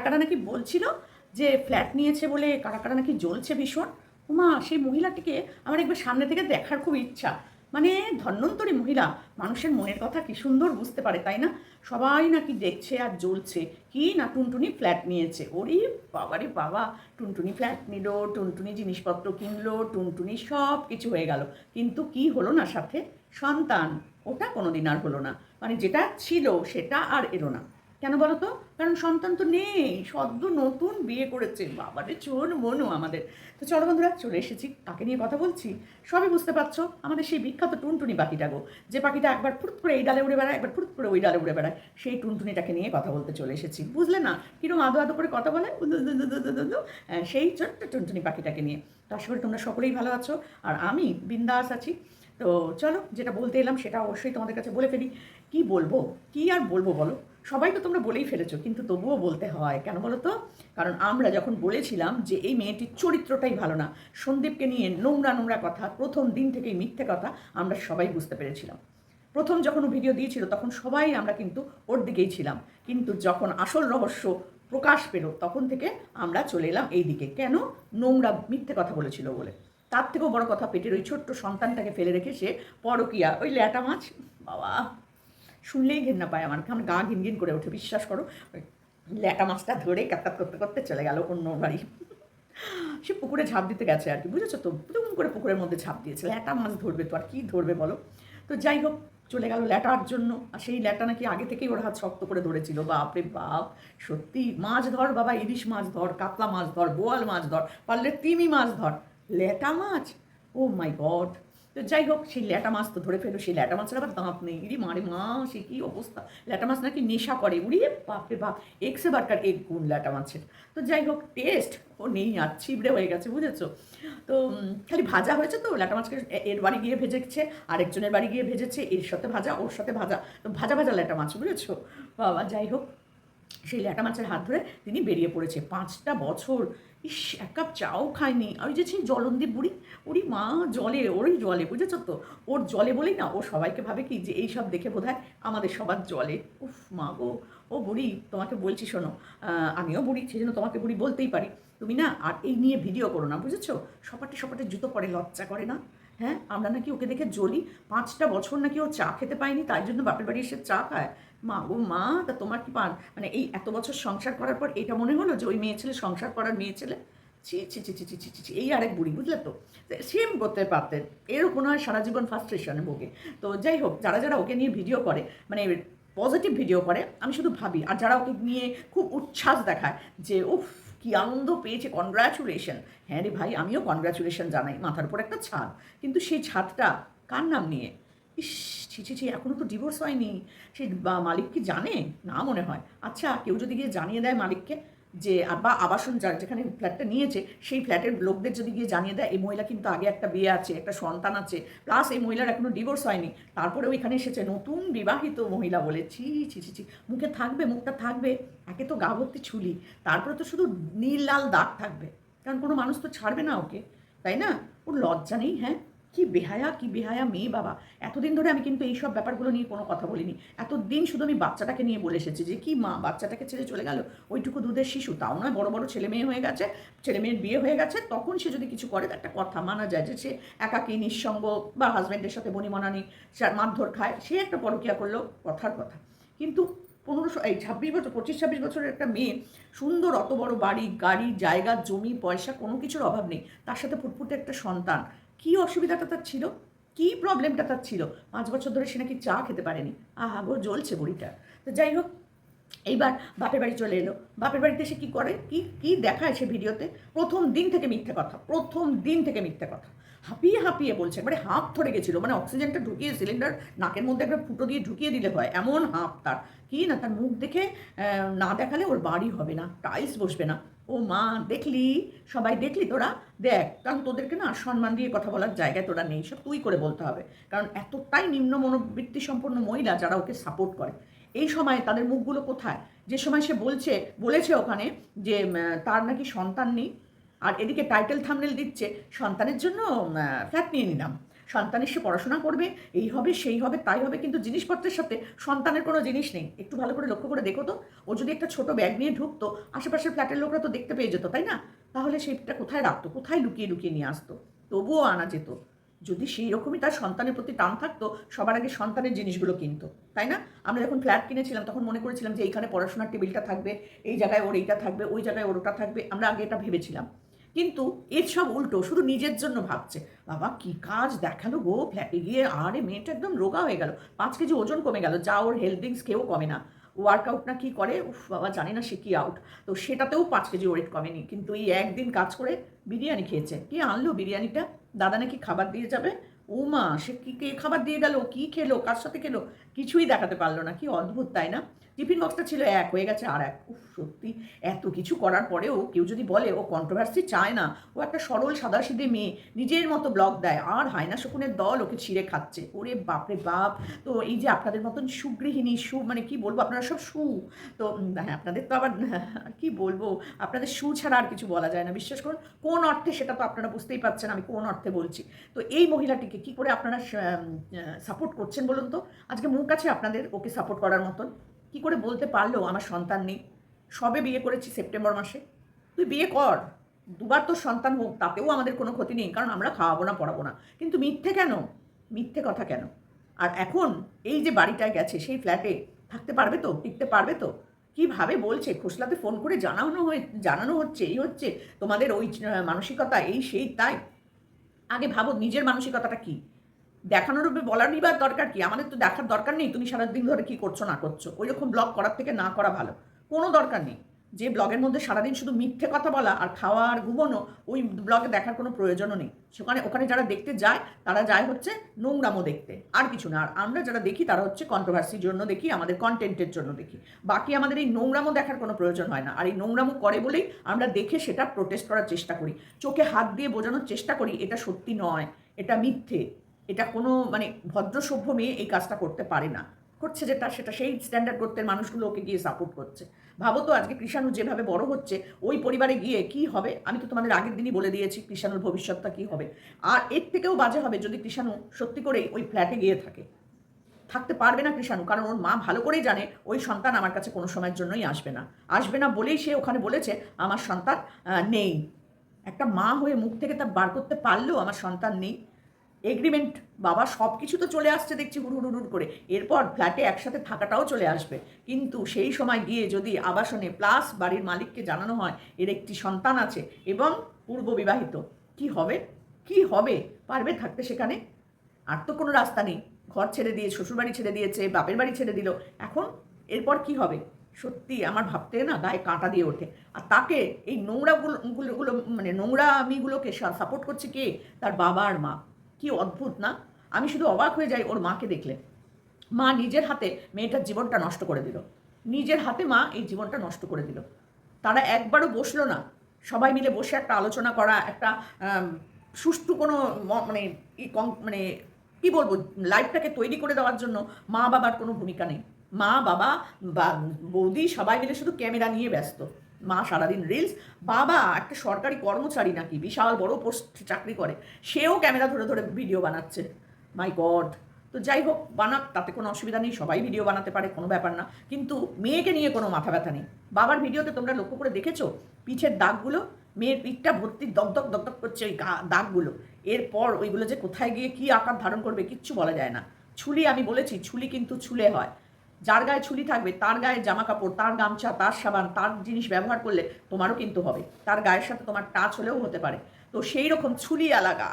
কারা কারা নাকি বলছিল যে ফ্ল্যাট নিয়েছে বলে কারা কারা নাকি জ্বলছে ভীষণ? উমা, সেই মহিলাটিকে আমার একবার সামনে থেকে দেখার খুব ইচ্ছা। মানে ধন্যন্তরী মহিলা, মানুষের মনের কথা কি সুন্দর বুঝতে পারে, তাই না? সবাই নাকি দেখছে আর জ্বলছে। কি না টুনটুনি ফ্ল্যাট নিয়েছে? ওরে বাবারে বাবা, টুনটুনি ফ্ল্যাট নিল, টুনটুনি জিনিসপত্র কিনলো, টুনটুনি সব কিছু হয়ে গেল। কিন্তু কি হলো না সাথে? সন্তান, ওটা কোনোদিন আর হলো না। মানে যেটা ছিল, সেটা আর এলো না। কেন বলো তো কারণ সন্তান তো নেই। সদ্য নতুন বিয়ে করেছে। বাবারে, চোর মনু আমাদের। তো চলো বন্ধুরা, চলে এসেছি। কাকে নিয়ে কথা বলছি? সবই বুঝতে পারছ। আমাদের সেই বিখ্যাত টুনটুনি পাখিটা গো। যে পাখিটা একবার ফুট করে এই ডালে উড়ে বেড়ায়, একবার ফুট করে ওই ডালে উড়ে বেড়ায়, সেই টুনটুনিটাকে নিয়ে কথা বলতে চলে এসেছি। বুঝলে না? কিরম আদো আদো করে কথা বলে? সেই ছোট্ট টুনটুনি পাখিটাকে নিয়ে। তো আশা তোমরা সকলেই ভালো আছো। আর আমি বিন্দাস আছি। তো চলো, যেটা বলতে এলাম, সেটা অবশ্যই তোমাদের কাছে বলে ফেলি। কি বলব? কি আর বলব বলো? সবাই তো তোমরা বলেই ফেলেছো, কিন্তু তবুও বলতে হয়। কেন বলো তো? কারণ আমরা যখন বলেছিলাম যে এই মেয়েটির চরিত্রটাই ভালো না, সন্দীপকে নিয়ে নোংরা নোংরা কথা, প্রথম দিন থেকেই মিথ্যে কথা, আমরা সবাই বুঝতে পেরেছিলাম। প্রথম যখন ভিডিও দিয়েছিল, তখন সবাই আমরা কিন্তু ওর দিকেই ছিলাম। কিন্তু যখন আসল রহস্য প্রকাশ পেল, তখন থেকে আমরা চলে এলাম এই দিকে। কেন? নোংরা মিথ্যে কথা বলেছিল বলে। তার থেকেও বড় কথা, পেটের ওই ছোট্ট সন্তানটাকে ফেলে রেখে সে পরকিয়া, ওই ল্যাটা মাছ, বাবা। শুনলেই ঘেন্না পায় আমার। আমার গা ঘিন ঘিন করে ওঠে, বিশ্বাস করো। ল্যাটা মাছটা ধরে কাতাত করতে করতে চলে গেল অন্য বাড়ি। সে পুকুরে ঝাঁপ দিতে গেছে আর কি, বুঝেছ তো? দুম করে পুকুরের মধ্যে ঝাঁপ দিয়েছে। ল্যাটা মাছ ধরবে তো আর কী ধরবে বলো? তো যাই হোক, চলে গেল ল্যাটার জন্য। আর সেই ল্যাটা নাকি আগে থেকেই ওর হাত শক্ত করে ধরেছিল। বাপরে বাপ, সত্যি? মাছ ধর বাবা, ইলিশ মাছ ধর, কাতলা মাছ ধর, বোয়াল মাছ ধর, পারলে তিমি মাছ ধর। ল্যাটা মাছ? ও মাই গড তো যাই হোক, সেই ল্যাটা মাছ তো ধরে ফেলো, সেই ল্যাটা মাছের আবার দাঁত নেই। ইরি মারে মা, সে কী অবস্থা? ল্যাটা মাছ নাকি নেশা করে। উড়িয়ে বাপরে বাপ, এক্সে বারকার এক গুণ ল্যাটা মাছের। তো যাই হোক, টেস্ট, ও নেই, আর ছিবড়ে হয়ে গেছে, বুঝেছ? তো খালি ভাজা হয়েছে তো, ল্যাটা মাছকে এর বাড়ি গিয়ে ভেজেছে, আরেকজনের বাড়ি গিয়ে ভেজেছে, এর সাথে ভাজা, ওর সাথে ভাজা। তো ভাজা ভাজা ল্যাটা মাছ, বুঝেছ? বাবা, যাই হোক। সেই ল্যাটা মাছের হাত ধরে তিনি বেরিয়ে পড়েছে। পাঁচটা বছর। ইস, এক কাপ চাও খায়নি। ওই যে সেই জলন্দি বুড়ি ওরই মা, জলে, ওরই জলে, বুঝেছ তো? ওর জলে বলেই না, ও সবাইকে ভাবে কি যে এই সব দেখে বোধ আমাদের সবার জলে। উফ মা গো। ও বুড়ি, তোমাকে বলছি শোনো আমিও বুড়ি, সেই জন্য তোমাকে বুড়ি বলতেই পারি। তুমি না আর এই নিয়ে ভিডিও করো না, বুঝেছ? সপাটে সপাটে জুতো পরে লজ্জা করে না। হ্যাঁ আমরা নাকি ওকে দেখে জ্বলি। পাঁচটা বছর নাকি ও চা খেতে পায়নি, তাই জন্য বাপের বাড়ি এসে চা খায়। মা, ও মা, তা তোমার কি পান? মানে এই এত বছর সংসার করার পর এটা মনে হলো যে ওই মেয়ে ছেলে সংসার করার মেয়ে ছেলে? ছি ছি ছি ছি ছি ছি ছি, এই আরেক বুড়ি, বুঝলে তো? সেম করতে পারতেন। এর কোনো হয় সারা জীবন ফার্স্ট্রেশনে ভোগে। তো যাই হোক, যারা যারা ওকে নিয়ে ভিডিও করে মানে পজিটিভ ভিডিও করে, আমি শুধু ভাবি। আর যারা ওকে নিয়ে খুব উচ্ছ্বাস দেখায় যে, উফ কি আনন্দ পেয়েছে কনগ্রাচুলেশন হ্যাঁ রে ভাই, আমিও কনগ্রাচুলেশন জানাই, মাথার উপর একটা ছাদ। কিন্তু সেই ছাদটা কার নাম নিয়ে? ইস, ছি ছি ছি এখনও তো ডিভোর্স হয়নি। সে মালিক কি জানে? না মনে হয়। আচ্ছা কেউ যদি গিয়ে জানিয়ে দেয় মালিককে যে বা আবাসন যেখানে ফ্ল্যাটটা নিয়েছে, সেই ফ্ল্যাটের লোকদের যদি গিয়ে জানিয়ে দেয়, এই মহিলা কিন্তু আগে একটা বিয়ে আছে, একটা সন্তান আছে প্লাস এই মহিলার এখনও ডিভোর্স হয়নি, তারপরেও এখানে এসেছে নতুন বিবাহিত মহিলা বলে, ছি ছি ছি ছি, মুখে থাকবে, মুখটা থাকবে, একে তো গা ভর্তি ছুলি, তারপরে তো শুধু নীল লাল দাগ থাকবে, কারণ কোনো মানুষ তো ছাড়বে না ওকে, তাই না? ওর লজ্জা নেই হ্যাঁ? কি বেহায়া কি বেহায়া মেয়ে বাবা। এতদিন ধরে আমি কিন্তু এইসব ব্যাপারগুলো নিয়ে কোনো কথা বলিনি। এতদিন শুধু আমি বাচ্চাটাকে নিয়ে বলে এসেছি যে, কি মা, বাচ্চাটাকে ছেড়ে চলে গেল? ওইটুকু দুধের শিশু। তাও নয়, বড় বড় ছেলে মেয়ে হয়ে গেছে, ছেলে মেয়ের বিয়ে হয়ে গেছে। তখন সে যদি কিছু করে, একটা কথা মানা যায় যে, সে একাকী, নিঃসঙ্গ বা হাজব্যান্ডের সাথে বনিমনানি মারধর খায়। সে একটা পরকিয়া করল, কথার কথা। কিন্তু পনেরোশো, এই ছাব্বিশ বছর, পঁচিশ, ছাব্বিশ বছরের একটা মেয়ে, সুন্দর, অত বড় বাড়ি, গাড়ি, জায়গা, জমি, পয়সা, কোনো কিছুর অভাব নেই। তার সাথে ফুটফুটে একটা সন্তান। কী অসুবিধাটা তার ছিল? কি প্রবলেমটা তার ছিল? পাঁচ বছর ধরে সে নাকি চা খেতে পারেনি। আহা গো, জ্বলছে বুড়িটা। তো যাই হোক, এইবার বাপের বাড়ি চলে এলো। বাপের বাড়িতে সে কী করে? কি কি দেখায় সে ভিডিওতে? প্রথম দিন থেকে মিথ্যে কথা, প্রথম দিন থেকে মিথ্যে কথা। হাঁপিয়ে হাঁপিয়ে বলছে, একবারে হাঁপ ধরে গেছিল। মানে অক্সিজেনটা ঢুকিয়ে সিলিন্ডার নাকের মধ্যে একটা ফুটো দিয়ে ঢুকিয়ে দিলে হয়। এমন হাঁপ তার। কি না, তার মুখ দেখে না দেখালে ওর বাড়ি হবে না টাইলস বসবে না। ও মা, দেখলি? সবাই দেখলি তোরা? দেখ, কারণ তোদেরকে না সম্মান দিয়ে কথা বলার জায়গায় তোরা নেই, সব তুই করে বলতে হবে। কারণ এতটাই নিম্ন মনোবৃত্তি সম্পন্ন মহিলা যারা ওকে সাপোর্ট করে। এই সময় তাদের মুখগুলো কোথায়? যে সময় সে বলছে, বলেছে ওখানে যে তার নাকি সন্তান নেই, আর এদিকে টাইটেল থামনেল দিচ্ছে, সন্তানের জন্য ফ্ল্যাট নিয়ে নিলাম। সন্তানের সে পড়াশোনা করবে, এই হবে, সেই হবে, তাই হবে, কিন্তু জিনিসপত্রের সাথে সন্তানের কোনো জিনিস নেই। একটু ভালো করে লক্ষ্য করে দেখো তো, ও যদি একটা ছোট ব্যাগ নিয়ে ঢুকতো, আশেপাশের ফ্ল্যাটের লোকরা তো দেখতে পেয়ে যেত, তাই না? তাহলে সেইটা কোথায় রাখতো? কোথায় লুকিয়ে লুকিয়ে নিয়ে আসতো? তবুও আনা যেত। যদি সেই রকমই তার সন্তানের প্রতি টান থাকতো, সবার আগে সন্তানের জিনিসগুলো কিনতো, তাই না? আমরা যখন ফ্ল্যাট কিনেছিলাম, তখন মনে করেছিলাম যে এইখানে পড়াশোনার টেবিলটা থাকবে, এই জায়গায় ওর এইটা থাকবে, ওই জায়গায় ওর ওটা থাকবে, আমরা আগে এটা ভেবেছিলাম। কিন্তু এর সব উল্টো, শুধু নিজের জন্য ভাবছে। বাবা, কি কাজ দেখাল গো ফ্ল্যাটে গিয়ে, আরে মেয়েটা একদম রোগা হয়ে গেল। পাঁচ কেজি ওজন কমে গেল, যা ওর হেলথ ড্রিঙ্কস কেউ কমে না। ওয়ার্কআউট না কি করে? উফ, বাবা, জানি না সে কি আউট তো সেটাতেও পাঁচ কেজি ওয়েট কমেনি। কিন্তু এই একদিন কাজ করে বিরিয়ানি খেয়েছে। কে আনলো বিরিয়ানিটা? দাদা নাকি খাবার দিয়ে যাবে? ও মা সে কি, কে খাবার দিয়ে গেল? কি খেলো? কার সাথে খেলো? কিছুই দেখাতে পারল না। কি অদ্ভুত, তাই না? টিফিন বক্সটা ছিল এক, হয়ে গেছে আর এক। সত্যি, এত কিছু করার পরেও কেউ যদি বলে, ও কন্ট্রোভার্সি চায় না, ও একটা সরল সাদাসিধে মেয়ে, নিজের মতো ব্লগ দেয়, আর হায়না শকুনের দল ওকে ছিঁড়ে খাচ্ছে। ওরে বাপরে বাপ! তো এই যে আপনাদের মতন সুগৃহিণী, সু মানে কি বলব, আপনারা সব সু, তো হ্যাঁ আপনাদের তো আবার, কি বলব, আপনাদের সু ছাড়া আর কিছু বলা যায় না। বিশ্বাস করুন, কোন অর্থে সেটা তো আপনারা বুঝতেই পারছেন, আমি কোন অর্থে বলছি। তো এই মহিলাটিকে কি করে আপনারা সাপোর্ট করছেন বলুন তো? আজকে মুখ আছে আপনাদের, ওকে সাপোর্ট করার মতন। কি করে বলতে পারল আমার সন্তান নেই? সবে বিয়ে করেছি সেপ্টেম্বর মাসে। তুই বিয়ে কর। দুবার তোর সন্তান হোক, তাতেও আমাদের কোনো ক্ষতি নেই, কারণ আমরা খাওয়াবো না, পড়াবো না। কিন্তু মিথ্যে কেন? মিথ্যে কথা কেন? আর এখন এই যে বাড়িটায় গেছে, সেই ফ্ল্যাটে থাকতে পারবে তো? টিকতে পারবে তো? কীভাবে বলছে? খোসলাতে ফোন করে জানানো হয়ে, জানানো হচ্ছে, এই হচ্ছে। তোমাদের ওই মানসিকতা, এই, সেই, তাই। আগে ভাবো, নিজের মানসিকতাটা কি? দেখানোর উপরে বলারই বা দরকার কি? আমাদের তো দেখার দরকার নেই, তুমি সারাদিন ধরে কি করছ, না করছ। ওই রকম ব্লগ করার থেকে না করা ভালো। কোনো দরকার নেই। যে ব্লগের মধ্যে সারাদিন শুধু মিথ্যে কথা বলা আর খাওয়া আর ঘুমোনো, ওই ব্লগে দেখার কোনো প্রয়োজনও নেই। সেখানে ওখানে যারা দেখতে যায়, তারা যায় হচ্ছে নোংরামো দেখতে। আর কিছু না। আর আমরা যারা দেখি, তারা হচ্ছে কন্ট্রোভার্সির জন্য দেখি, আমাদের কন্টেন্টের জন্য দেখি। বাকি আমাদের এই নোংরামো দেখার কোনো প্রয়োজন হয় না। আর এই নোংরামো করে বলেই আমরা দেখে সেটা প্রোটেস্ট করার চেষ্টা করি। চোখে হাত দিয়ে বোঝানোর চেষ্টা করি, এটা সত্যি নয়, এটা মিথ্যে। এটা কোনো মানে ভদ্র সভ্য মেয়ে এই কাজটা করতে পারে না। করছে যেটা, সেটা সেই স্ট্যান্ডার্ড করতে মানুষগুলো ওকে গিয়ে সাপোর্ট করছে। ভাবো তো আজকে কৃষাণু যেভাবে বড় হচ্ছে, ওই পরিবারে গিয়ে কি হবে? আমি তো তোমাদের আগের দিনই বলে দিয়েছি কৃষাণুর ভবিষ্যৎটা কি হবে। আর এর থেকেও বাজে হবে যদি কৃষাণু সত্যি করেই ওই ফ্ল্যাটে গিয়ে থাকে। থাকতে পারবে না কৃষাণু, কারণ ওর মা ভালো করেই জানে ওই সন্তান আমার কাছে কোনো সময়ের জন্যই আসবে না। আসবে না বলেই সে ওখানে বলেছে, আমার সন্তান নেই। একটা মা হয়ে মুখ থেকে তা বার করতে পারলেও আমার সন্তান নেই। এগ্রিমেন্ট বাবা সব কিছু তো চলে আসছে দেখছি হুড় হুড় করে। এরপর ফ্ল্যাটে একসাথে থাকাটাও চলে আসবে। কিন্তু সেই সময় গিয়ে যদি আবাসনে প্লাস বাড়ির মালিককে জানানো হয়, এর একটি সন্তান আছে এবং পূর্ব বিবাহিত, কি হবে? কি হবে? পারবে থাকতে সেখানে? আর তো কোনো রাস্তা নেই। ঘর ছেড়ে দিয়ে, শ্বশুরবাড়ি ছেড়ে দিয়েছে, বাপের বাড়ি ছেড়ে দিল। এখন এরপর কি হবে? সত্যি আমার ভাবতে না গায়ে কাঁটা দিয়ে ওঠে। আর তাকে এই নোংরাগুলো গুলো গুলো মানে নোংরা আমিগুলোকে সাপোর্ট করছে কে? তার বাবা আর মা। কি অদ্ভুত, না? আমি শুধু অবাক হয়ে যাই ওর মাকে দেখলে। মা নিজের হাতে মেয়েটার জীবনটা নষ্ট করে দিল। নিজের হাতে মা এই জীবনটা নষ্ট করে দিল। তারা একবারও বসল না। সবাই মিলে বসে একটা আলোচনা করা, একটা সুষ্ঠু কোনো মানে মানে কি বলব, লাইফটাকে তৈরি করে দেওয়ার জন্য মা বাবার কোনো ভূমিকা নেই। মা বাবা বা বৌদি সবাই মিলে শুধু ক্যামেরা নিয়ে ব্যস্ত। মা সারাদিন রিলস বাবা একটা সরকারি কর্মচারী নাকি, বিশাল বড় পোস্ট চাকরি করে, সেও ক্যামেরা ধরে ধরে ভিডিও বানাচ্ছে। মাই গড তো যাই হোক, বানাক, তাতে কোনো অসুবিধা নেই, সবাই ভিডিও বানাতে পারে, কোনো ব্যাপার না। কিন্তু মেয়েকে নিয়ে কোনো মাথা ব্যথা নেই। বাবার ভিডিওতে তোমরা লক্ষ্য করে দেখেছ? পিঠের দাগগুলো, মেয়ের পিঠটা ভর্তি দগদগ দগদগ করছে ওই দাগগুলো। এরপর ওইগুলো যে কোথায় গিয়ে কী আকার ধারণ করবে কিচ্ছু বলা যায় না। ছুলি আমি বলেছি, ছুলি কিন্তু ছুলে হয়। যার গায়ে ছুলি থাকবে, তার গায়ে জামা কাপড় তার গামছা, তার সাবান, তার জিনিস ব্যবহার করলে তোমারও কিন্তু হবে। তার গায়ের সাথে তোমার টাচ হলেও হতে পারে। তো সেই রকম ছুলি আলাগা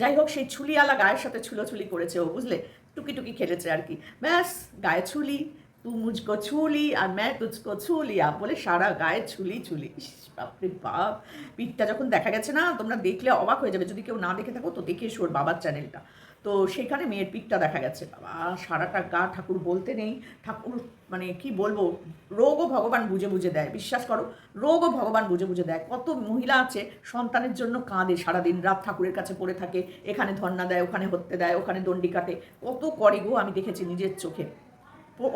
যাই হোক, সেই ছুলিওয়ালা গায়ের সাথে ছুলোছুলি করেছে ও, বুঝলে? টুকি টুকি খেলেছে আর কি। ব্যাস, গায়ে ছুলি তু মুঝকো ছুলি আর ম্যা তুঝকো ছুলিয়া বলে সারা গায়ে ছুলি ছুলি বাপরে বাপ। পিঠটা যখন দেখা গেছে না, তোমরা দেখলে অবাক হয়ে যাবে। যদি কেউ না দেখে থাকো, তো দেখে ওর বাবার চ্যানেলটা তো সেখানে মেয়ের পিকটা দেখা গেছে। বাবা, সারাটা গা ঠাকুর বলতে নেই। ঠাকুর মানে কি বলব, রোগও ভগবান বুঝে বুঝে দেয়, বিশ্বাস করো, রোগও ভগবান বুঝে বুঝে দেয়। কত মহিলা আছে সন্তানের জন্য কাঁদে সারাদিন, রাত ঠাকুরের কাছে পড়ে থাকে, এখানে ধর্না দেয়, ওখানে হত্যে দেয়, ওখানে দণ্ডি কাটে কত করে গো আমি দেখেছি নিজের চোখে।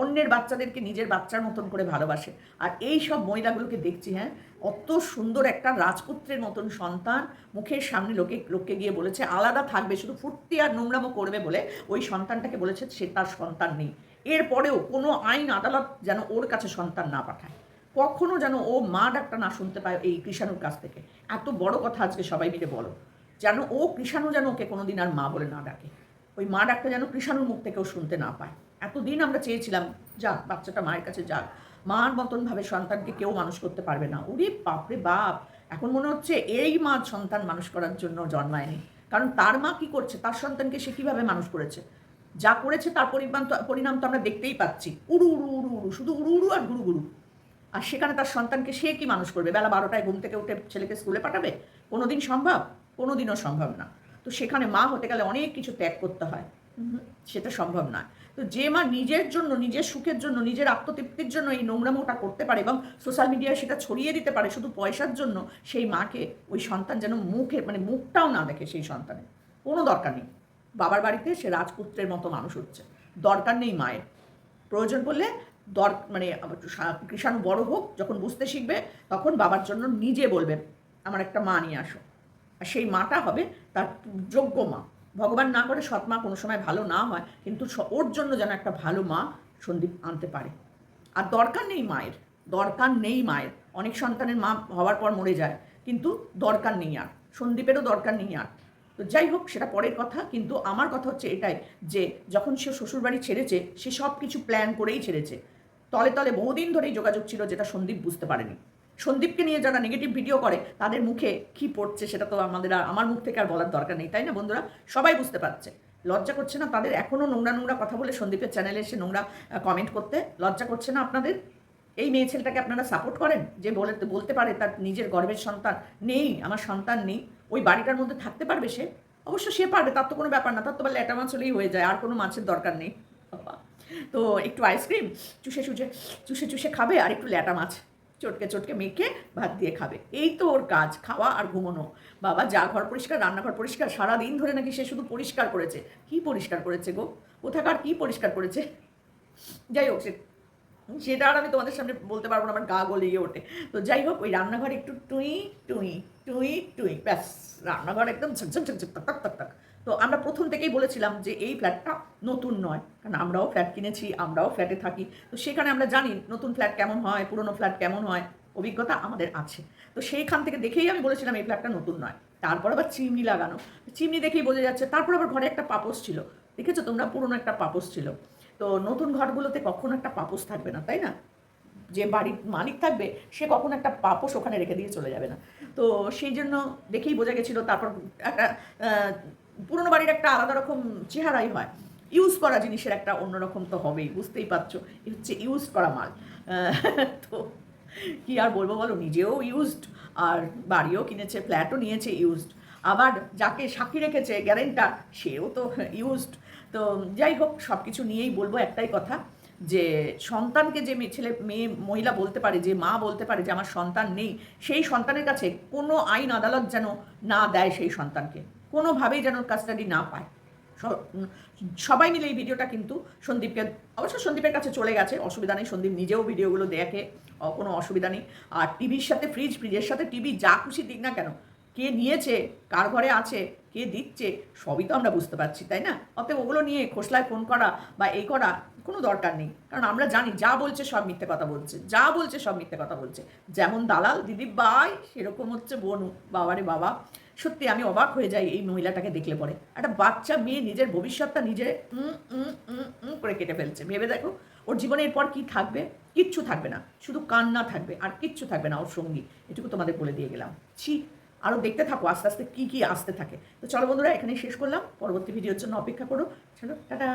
অন্যের বাচ্চাদেরকে নিজের বাচ্চার মতন করে ভালোবাসে। আর এই সব মহিলাগুলোকে দেখছি হ্যাঁ অত সুন্দর একটা রাজপুত্রের মতন সন্তান মুখের সামনে লোকে, লোককে গিয়ে বলেছে, আলাদা থাকবে, শুধু ফুর্তি আর নোংরামো করবে বলে ওই সন্তানটাকে বলেছে, সে তার সন্তান নেই। এরপরেও কোনো আইন আদালত যেন ওর কাছে সন্তান না পাঠায়। কখনো যেন ও মা ডাকটা না শুনতে পায় এই কৃষাণুর কাছ থেকে। এত বড় কথা আজকে সবাই মিলে বলো। যেন ও কৃষাণু যেন ওকে কোনোদিন আর মা বলে না ডাকে। ওই মা ডাকটা যেন কৃষাণুর মুখ থেকেও শুনতে না পায়। এতদিন আমরা চেয়েছিলাম যাক বাচ্চাটা মায়ের কাছে যাক। মার মতন ভাবে সন্তানকে কেউ মানুষ করতে পারবে না। ওরে বাপরে বাপ! এখন মনে হচ্ছে এই মা সন্তান মানুষ করার জন্য জন্মায়নি। কারণ তার মা কি করছে? তার সন্তানকে সে কীভাবে মানুষ করেছে? যা করেছে তার পরিমাণ তো, পরিণাম তো আমরা দেখতেই পাচ্ছি। উড়ু উড়ু উড়ু উড়ু, শুধু উড়ু উড়ু আর গুরু গুরু। আর সেখানে তার সন্তানকে সে কি মানুষ করবে? বেলা বারোটায় ঘুম থেকে উঠে ছেলেকে স্কুলে পাঠাবে? কোনো দিন সম্ভব? কোনো দিনও সম্ভব না। তো সেখানে মা হতে গেলে অনেক কিছু ত্যাগ করতে হয়। সেটা সম্ভব না তো যে মা নিজের জন্য, নিজের সুখের জন্য, নিজের আত্মতৃপ্তির জন্য এই নোংরামোটা করতে পারে এবং সোশ্যাল মিডিয়ায় সেটা ছড়িয়ে দিতে পারে শুধু পয়সার জন্য, সেই মাকে ওই সন্তান যেন মুখে মানে মুখটাও না দেখে সেই সন্তানের। কোনো দরকার নেই। বাবার বাড়িতে সে রাজপুত্রের মতো মানুষ হচ্ছে। দরকার নেই মায়ের। প্রয়োজন পড়লে দর মানে কৃষাণু বড় হোক, যখন বুঝতে শিখবে, তখন বাবার জন্য নিজে বলবে, আমার একটা মা নিয়ে আসো। আর সেই মাটা হবে তার যোগ্য মা। ভগবান না করে সৎ মা কোনো সময় ভালো না হয়, কিন্তু ওর জন্য যেন একটা ভালো মা সন্দীপ আনতে পারে। আর দরকার নেই মায়ের, দরকার নেই মায়ের। অনেক সন্তানের মা হওয়ার পর মরে যায়, কিন্তু দরকার নেই আর। সন্দীপেরও দরকার নেই আর। তো যাই হোক, সেটা পরের কথা, কিন্তু আমার কথা হচ্ছে এটাই যে, যখন সে শ্বশুরবাড়ি ছেড়েছে, সে সব কিছু প্ল্যান করেই ছেড়েছে। তলে তলে বহুদিন ধরেই যোগাযোগ ছিল যেটা সন্দীপ বুঝতে পারেনি। সন্দীপকে নিয়ে যারা নেগেটিভ ভিডিও করে, তাদের মুখে কি পড়ছে সেটা তো আমাদের আর, আমার মুখ থেকে আর বলার দরকার নেই, তাই না বন্ধুরা? সবাই বুঝতে পারছে। লজ্জা করছে না তাদের? এখনও নোংরা নোংরা কথা বলে সন্দীপের চ্যানেলে এসে নোংরা কমেন্ট করতে লজ্জা করছে না আপনাদের? এই মেয়ে ছেলেটাকে আপনারা সাপোর্ট করেন? যে বলে, বলতে পারে তার নিজের গর্বের সন্তান নেই, আমার সন্তান নেই, ওই বাড়িটার মধ্যে থাকতে পারবে সে? অবশ্য সে পারবে, তার তো কোনো ব্যাপার না, তার তো ল্যাটা মাছ হলেই হয়ে যায়, আর কোনো মাছের দরকার নেই। তো একটু আইসক্রিম চুষে চুষে চুষে চুষে খাবে আর একটু ল্যাটা মাছ। চটকে চটকে মেখে ভাত দিয়ে খাবে। এই তো ওর কাজ, খাওয়া আর ঘুমানো। বাবা যা ঘর পরিষ্কার, রান্নাঘর পরিষ্কার সারা দিন ধরে নাকি সে শুধু পরিষ্কার করেছে। কি পরিষ্কার করেছে গো? কোথাকার কি পরিষ্কার করেছে? যাই হোক, সে সেটা আর আমি তোমাদের সামনে বলতে পারব না, আমার গা গলিয়ে ওঠে। তো যাই হোক, ওই রান্নাঘর একটু টুই টুই টুই টুই, ব্যাস। রান্নাঘর একদম ঝকঝক ঝকঝক তাক তাক তাক তো আমরা প্রথম থেকেই বলেছিলাম যে এই ফ্ল্যাটটা নতুন নয়, কারণ আমরাও ফ্ল্যাট কিনেছি, আমরাও ফ্ল্যাটে থাকি। তো সেখানে আমরা জানি নতুন ফ্ল্যাট কেমন হয়, পুরনো ফ্ল্যাট কেমন হয়, অভিজ্ঞতা আমাদের আছে। তো সেইখান থেকে দেখেই আমি বলেছিলাম এই ফ্ল্যাটটা নতুন নয়। তারপর আবার চিমনি লাগানো। চিমনি দেখেই বোঝা যাচ্ছে, তারপর আবার ঘরে একটা পাপোস ছিল। দেখেছ তোমরা? পুরনো একটা পাপোস ছিল। তো নতুন ঘরগুলোতে কখনো একটা পাপোস থাকবে না, তাই না? যে বাড়ির মালিক থাকবে, সে কখনো একটা পাপোস ওখানে রেখে দিয়ে চলে যাবে না। তো সেই জন্য দেখেই বোঝা গেছিল, তারপর একটা পুরনো বাড়ির একটা আলাদা রকম চেহারাই হয়। ইউজ করা জিনিসের একটা অন্যরকম তো হবেই, বুঝতেই পারছ? এ হচ্ছে ইউজ করা মাল। তো কি আর বলব বলো? নিজেও ইউজড আর বাড়িও কিনেছে ফ্ল্যাটও নিয়েছে ইউজড আবার যাকে সাক্ষী রেখেছে গ্যারেন্টার সেও তো ইউজড তো যাই হোক সব কিছু নিয়েই বলব একটাই কথা, যে সন্তানকে যে ছেলে মেয়ে, মহিলা বলতে পারে, যে মা বলতে পারে যে আমার সন্তান নেই, সেই সন্তানের কাছে কোনো আইন আদালত যেন না দেয় সেই সন্তানকে। কোনোভাবেই যেন কাস্টাডি না পায়। সবাই মিলে এই ভিডিওটা কিন্তু সন্দীপকে, অবশ্য সন্দীপের কাছে চলে গেছে, অসুবিধা নেই, সন্দীপ নিজেও ভিডিওগুলো দেখে কোনো অসুবিধা নেই। আর টিভির সাথে ফ্রিজ ফ্রিজের সাথে টিভি যা খুশি দিক না কেন, কে নিয়েছে, কার ঘরে আছে, কে দিচ্ছে, সবই তো আমরা বুঝতে পারছি, তাই না? অতএব ওগুলো নিয়ে খোসলায় ফোন করা বা এই করা কোনো দরকার নেই। কারণ আমরা জানি, যা বলছে সব মিথ্যে কথা বলছে, যা বলছে সব মিথ্যে কথা বলছে। যেমন দালাল, দিদি বাই সেরকম হচ্ছে বনু, বাবারে বাবা। সত্যি আমি অবাক হয়ে যাই এই মহিলাটাকে দেখলে পরে। একটা বাচ্চা মেয়ে নিজের ভবিষ্যৎটা নিজে করে কেটে ফেলছে। ভেবে দেখো, ওর জীবনে এরপর কি থাকবে? কিচ্ছু থাকবে না। শুধু কান্না থাকবে আর কিচ্ছু থাকবে না ওর সঙ্গী। এটুকু তোমাদের বলে দিয়ে গেলাম। ছি আরও দেখতে থাকো, আস্তে আস্তে কী কী আসতে থাকে। তো চলো বন্ধুরা, এখানেই শেষ করলাম। পরবর্তী ভিডিওর জন্য অপেক্ষা করো। চলো, টাটা।